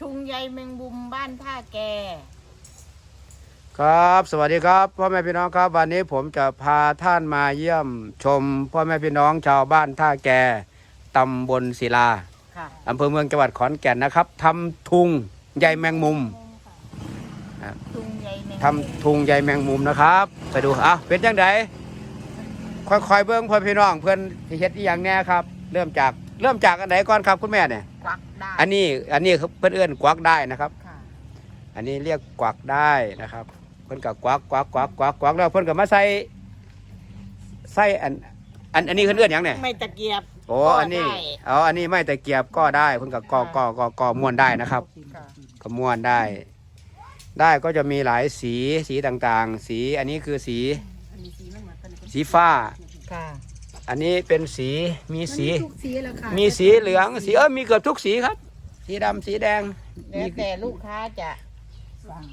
ชุงใยแมงบุมบ้านท่าแก ครับ สวัสดีครับพ่อแม่พี่น้องครับ วันนี้ผมจะพาท่านมาเยี่ยมชมพ่อแม่พี่น้องชาวบ้านท่าแกตำบลศิลาค่ะ อำเภอเมืองจังหวัดขอนแก่นนะครับทำทุงใยแมงมุมชุงใยแมงทำทุงใยแมงมุมนะครับ ไปดูอะเป็นยังไงค่อยๆเบิ้งพ่อพี่น้องเพื่อนสิเฮ็ดอีหยังแน่ครับ เริ่มจากเริ่มจากอันไหนก่อนครับคุณแม่เนี่ย ควัก ได้อันนี้อันนี้เพื่อนเอื้อนกวักได้นะครับ ค่ะอันนี้เรียกกวักได้นะครับ เพิ่นกับกวักกวักกวักกวักกวักแล้วเพิ่นกับมาใส่ใส่อันอันอันนี้เพิ่นเอื้อนหยังเนี่ยไม่ตะเกียบโอ้ก็อันนี้ได้อ๋ออันนี้ไม่ตะเกียบก็ได้เพิ่นกับก็ก็ก็ก็ม้วนได้นะครับ ค่ะก็ม้วนได้ ได้ก็จะมีหลายสีสีต่างๆ สีอันนี้คือสีสีฟ้า ค่ะ อันนี้เป็นสีมีสี ทุกสีแล้วค่ะมีสีเหลืองสีเออมีเกือบทุกสีครับ สีดำสีแดงแล้วแต่ลูกค้าจะสั่ง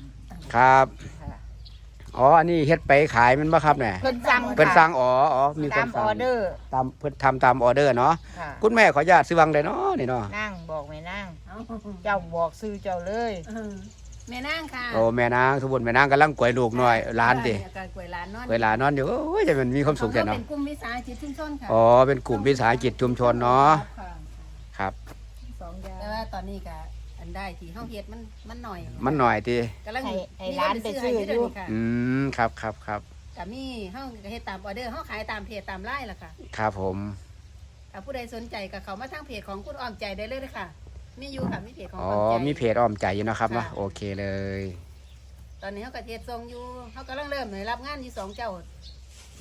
ครับ ค่ะอ๋ออันนี้เฮ็ดไปขายมันบ่ครับเนี่ยเพิ่นสั่งเพิ่นค่ะสั่งอ๋ออ๋อมีคตานมสั่องอเดอร์ตามเพิ่นทำตามออเดอร์เนาะค่ะคุณแม่ขออนุญาตซื้อวังได้เนาะนี่เนาะนั่งบอกไม่นั่งเอาเจ้าบอกซื้อเจ้าเลย เออ แม่นางค่ะโอ้แม่นางทุกคนแม่นางกำลังกวยลูกหน่อยหล้านดิการกล้วยหลานนอนเวลานอนอยู่โอ้ยจะมันมีความสุขแท้เนาะเป็นกลุ่มวิสาหกิจชุมชนค่ะอ๋อเป็นกลุ่มวิสาหกิจชุมชนเนาะค่ะครับ สองอย่างแต่ว่าตอนนี้ก็อันได้ที่ห้องเฮ็ดมันมันหน่อยมันหน่อยติกำลังให้ให้ร้านไปซื้อมีคนอยู่ค่ะอืมครับครับครับก็มีห้องก็เฮ็ดตามออเดอร์ห้องขายตามเพจตามไลน์ล่ะค่ะครับผม ถ้าผู้ใดสนใจก็เข้ามาทางเพจของคุณอ้อมใจได้เลยเด้อค่ะ มีอยู่ค่ะมีเพจของอ๋ออ้อมใจ มีเพจอ้อมใจอยู่นะครับเนาะค่ะ โอเคเลย ตอนนี้เขาก็เทศทรงอยู่เขากำลังเริ่มหน่วยรับงานอยู่สองเจ้า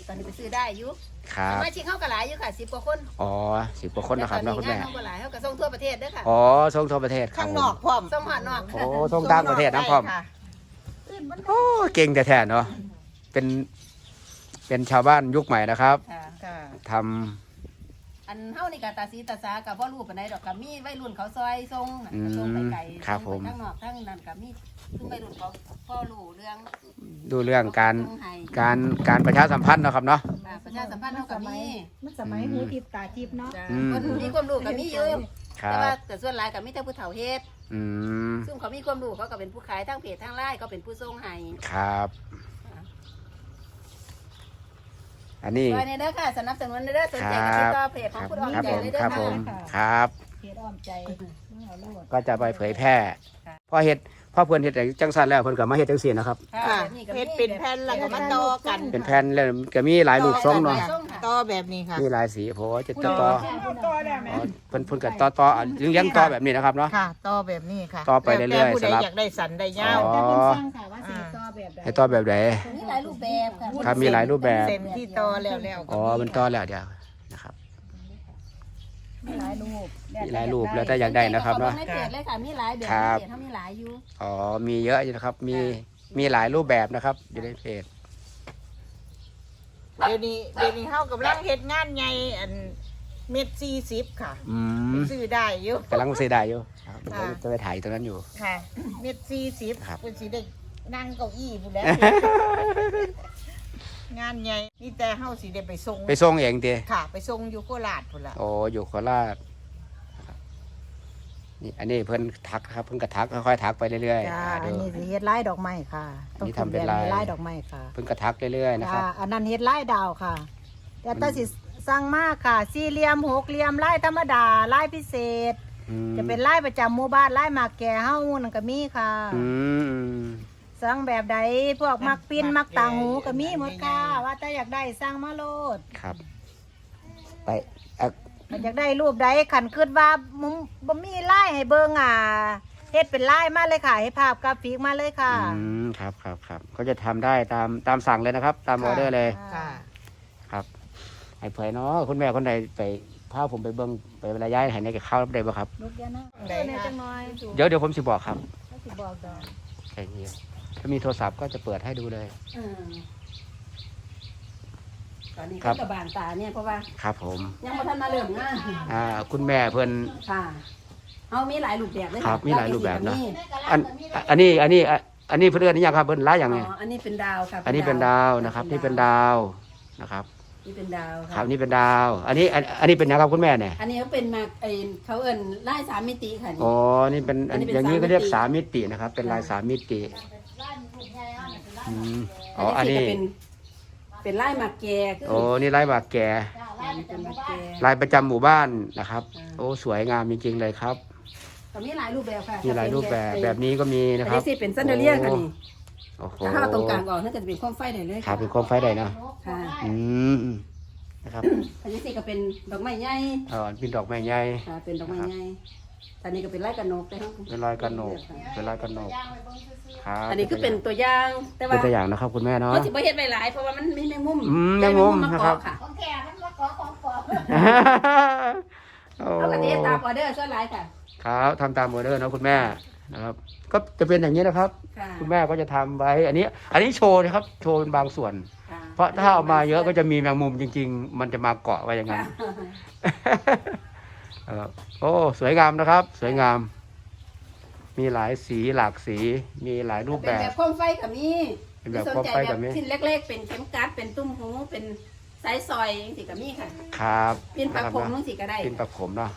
ตอนนี้ไปซื้อได้อยู่ครับสมาชิกเขาก็หลายอยู่ค่ะสิบกว่าคนอ๋อสิบกว่าคนนะครับเนาะคุณแต่แม่ตอนนี้งานเขาก็หลายเขาก็ส่งทั่วประเทศเด้อค่ะอ๋อส่งทั่วประเทศครับข้างผนอกมพร้อมส่งหอดนอกโอ้ส่งต่างประเทศนะพร้อม ได้ค่ะโอ้เก่งแต่แท้ๆเนาะเป็นเป็นชาวบ้านยุคใหม่นะครับค่ะค่ะทำ อันเฮานี่ก็ตาสีตาสากับพ่อรูปปานใดดอกกับมีวัยรุ่นเขาซอยทรงน่ะอืมทรงไปไกลครับส่งผมไปทั้งนอกทั้งนั้นกับมีทุกวัยรุ่นเขาพ่อรู้เรื่องดูเรื่องการส่งให้การการประชาสัมพันธ์เนาะครับเนาะอ่าประชาสัมพันธ์เฮาก็มีมันสมัยหูทิพย์ตาทิพย์เนาะจ้ะอืม คนมีความรู้ก็มีอยู่ครัแต่ว่าบแต่ส่วนหลายก็มีแต่ผู้เฒ่าเฮ็ดอืมซึ่งเขามีความรู้เขาก็เป็นผู้ขายทั้งเพจทั้งไลน์เขาเป็นผู้ส่งให้ครับ อันนี้ซอยในเด้อค่ะสนับสนุนในเด้อสนใจกับติดต่อเพจคของรับคุณอ้อมครับใจผมเลยเด้อครับค่ะผมครับ เพจอ้อมใจเมื่อลูกก็จะไปเผยแพร่พอเฮ็ดพอเพื่อนเฮ็ดจังสันแล้วเพิ่นก็มาเฮ็ดจังซี่นะครับ ค่ะแบบนี้ก็เพมีชรเป็นแผ่นแล้วก็มาต่อกัน เป็นแผ่นแล้วก็มีหลายรูปทรงเนาะ ต่อแบบนี้ค่ะมีหลายสีโอ้โหจะต่อต่ออ๋อเพิ่นเพิ่นก็ต่อต่อเลี้ยงต่อแบบนี้นะครับเนาะ ค่ะต่อแบบนี้ค่ะต่อไปเรื่อยๆแล้วแต่ผู้ใดสำหรับ อยากได้สันได้ยาวอ๋อแต่เป็นสร้างค่ะว่าสีต่อแบบใดให้ต่อแบบไหน มีหลายรูปแบบค่ะครับ มีหลายรูปแบบ เส้นที่ต่อแล้วแล้วก็อ๋อมันต่อแล้วเดี๋ยวนะครับ มีหลายรูปมีหลายรูปแล้วแต่อยากได้นะครับเนาะ ในเพจเลยค่ะมีหลายแบบครับในเพจเขามีหลายอยู่ อ๋อ มีเยอะอยู่นะครับ มี มีหลายรูปแบบนะครับ อยู่ในเพจ เดี๋ยวนี้เดี๋ยวนี้เฮากำลังเฮ็ดงานใหญ่อันเม็ดสี่สิบค่ะอืไปมซื้อได้อยู่ กำลังซื้อได้อยู่ครับค่ะ จะไปถ่ายตรงนั้นอยู่ ค่ะ เม็ดสี่สิบครับ เป็นสีได้นั่งเก้าอี้พูดแล้ว งานใหญ่นี่แต่เฮาสิได้ไปส่งไปส่งเองตีค่ะ ไปส่งอยู่โคราชพุ่นละโอ้อยู่โคราชนะครับ นี่อันนี้เพิ่นทักครับเพิ่นก็ทักค่อยๆทักไปเรื่อยๆจ้าอ่าอัดู นนี้สิเฮ็ดลายดอกไม้ค่ะอันนี้ทำเป็นลายลายดอกไม้ค่ะเพิ่นก็ทักเรื่อยๆนะครับ จ้าอันนั้นเฮ็ดลายดาวค่ะแต่ถ้าสิสั่งมากค่ะ สี่เหลี่ยมหกเหลี่ยมลายธรรมดาลายพิเศษ อืมจะเป็นลายประจำหมู่บ้านลายหมากแก่เฮ้านั่นก็มีค่ะ อืมอืมสั่งแบบใดพวกมักปิ้นมักต่างหูก็มีหมดค่ะ ว่าถ้าอยากได้สั่งมาโลด ครับ ไปเอ่อ มันอยากได้รูปใดขันคิดว่ามุมบ่มีลายให้เบิ่งอะเฮ็ดเป็นลายมาเลยค่ะ ให้ภาพกราฟิกมาเลยค่ะอืมครับครับครับเขาจะทำได้ตามตามสั่งเลยนะครับ ตามออเดอร์เลยค่ะ ครับให้เผยเนาะคุณแม่คนใดไปพาผมไปเบิ่งไประยะให้ในกับข้าวได้บ่ครับลูกเดียวนะได้เออเนี่ยค่ะจังน้อยเดี๋ยวเดี๋ยวผมสิบอกครับเขาสิบอกดอกไอ้เหี้ยถ้ามีโทรศัพท์ก็จะเปิดให้ดูเลยอืม ตอนนี้ครัเขาบกับบานตาเนี่ยเพราะว่าครับผม ยังบ่ทันมาเริ่มงานอ่า คุณแม่เพิ่น ค่ะเขามีหลายรูปแบบเลยะครับมีหลายรูปแบบนะมีอัน อันนี้ อันนี้ อันอันนี้เพื่อนนี่ยังครับเพิ่นร้ายอย่างอ๋ไงออันนี้เป็นดาวค่ะอันนี้เป็นดาวนะครับ นี่เป็นดาวนะครับ นี่เป็นดาวคค่ะรับนี่เป็นดาว อันนี้ อันอันนี้เป็นยังครับคุณแม่เนี่ย อันนี้เขาเป็นมาไอเขาเอิ้นลายสามมิติค่ะนี่ อ๋อ นี่เป็นอันอันนี้เป็นอย่างนี้ก็เรียกสาสามมิมิติตินะครับ เป็นลายสามมิติ อืม อ๋อ อัอันนนี้นี้ ก็เป็น เป็นลายหมากแกคือโอ้นี่ลายบากแก่อันนี้เป็นหมากแกลายประจำหมู่บ้านนะครับอ่าโอ้สวยงามจริงๆเลยครับ ก็มีหลายรูปแบบค่ะมีหลายรูปแบบแบบนี้ก็มีอันะนครันี้บสิเป็นซันเดอเลียค่ะนี่โอ้โห ถ้าเข้าตรงกลางออกน่าจะเป็นความไฟได้เลย ครับเป็นโคมไฟได้เนอะค่ะ อืมนะครับอันนี้สิก็เป็นดอกไม้ใหญ่เออเป็นดอกไม้ใหญ่ ค่ะเป็นดอกไม้ใหญ่ อันนี้ก็เป็นลายกระนกได้ทั้งเป็นรอยกระหนกเป็นรอยกระหนกครับอันนี้คือเป็นตัวอย่างแต่เป็ว่านตัวอย่างนะครับ คุณแม่เนาะ เขาสิบ่เฮ็ดไปหลายเพราะว่ามันมีแมงมุมอืมแมงมุมใยนะครับเกาค่ะของแก่มันมาขอของปลอมโอ้เอากระเทียมตามออเดอร์ส่วนหลายค่ะครับทำตามออเดอร์นะคุณแม่นะครับ ก็จะเป็นอย่างนี้นะครับ ค่ะคุณแม่ก็จะทำไว้ อันนี้ อันนี้โชว์นะครับ โชว์เป็นบางส่วน ค่ะเพราะถ้าเอามาเยอะก็จะมีแมงมุมจริง ๆ มันจะมาเกาะไว้อย่างนั้น ค่ะ เออโอ้สวยงามนะครับ สวยงาม มีหลายสีหลากสี มีหลายรูปเป็แบนบ แบบโคมไฟกับมีเป็นแบบสนโคมใจไฟแบกับบมี ชิ้นเล็ก ๆ เป็นเข็มกัดเป็นตุ้มหูเป็นไซส์ซอยจังสิกับมีค่ะ ครับเป็นปักผมนะจังสิก็ได้ เป็นปักผมเนาะ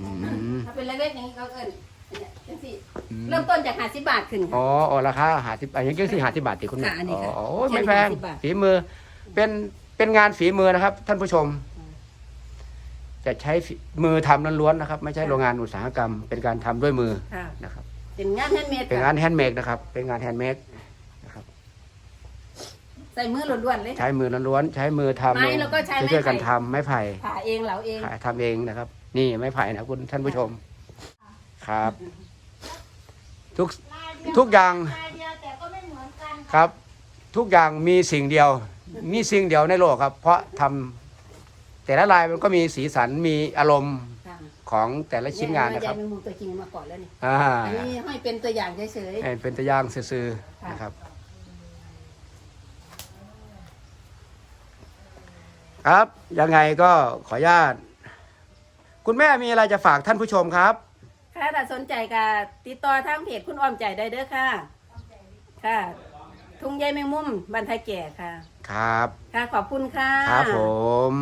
อืมถ้าเป็นเล็กๆอย่างนี้เขาเอิ้นเนี่ยจังสิอืมเริ่มต้นจาก50บาทขึ้นอ๋ค่ะออ๋อราคาหาสิบอันนี้ก็คือหาสิบบาทติคุณแม่ค่ะอันนี้อ๋อค่ะโอ้ยไม่แพงแค่นี้50บาท ฝีมือ เป็นเป็นงานฝีมือนะครับ ท่านผู้ชม จะใช้ฝีมือทำล้วนๆนะครับ ไม่ใช่โรงงานอุตสาหกรรม เป็นการทำด้วยมือค่ะ นะครับ เป็นงานแฮนด์เมดเป็นค่ะงานแฮนด์เมดนะครับ เป็นงานแฮนด์เมดนะครับ ใส่มือล้วนๆเลยค่ะใช้มือล้วนๆ ใช้มือทำไม้แล้วก็ใช้ไม้ช่วยๆกันไผ่ทำไม้ไผ่ผ่าเองเหลาเองขายทำเองนะครับ นี่ไม้ไผ่นะคุณท่านผู้ชม ครับ ทุกทุกอย่าง ลายเดียวแต่ก็ไม่เหมือนกันครับ ทุกอย่างมีสิ่งเดียว มีสิ่งเดียวในโลกครับ เพราะทำ แต่ละลายมันก็มีสีสันมีอารมณ์ค่ะของแต่ละชิ้นงานนะครับ เยมัตัวจริงมาก่อนแล้วนี่อ่าอันนี้ให้เป็นตัวอย่างเฉย ให้เป็นตัวอย่างซื่อๆนะครับ ครับยังไงก็ขออนุญาต คุณแม่มีอะไรจะฝากท่านผู้ชมครับ ๆค่ะถ้าสนใจก็ติดต่อทางเพจคุณอ้อมใจได้เด้อค่ะ ค่ะ ทุ่งใยแมงมุมบันไทยแก่ค่ะ ครับ ค่ะขอบคุณค่ะ ครับผม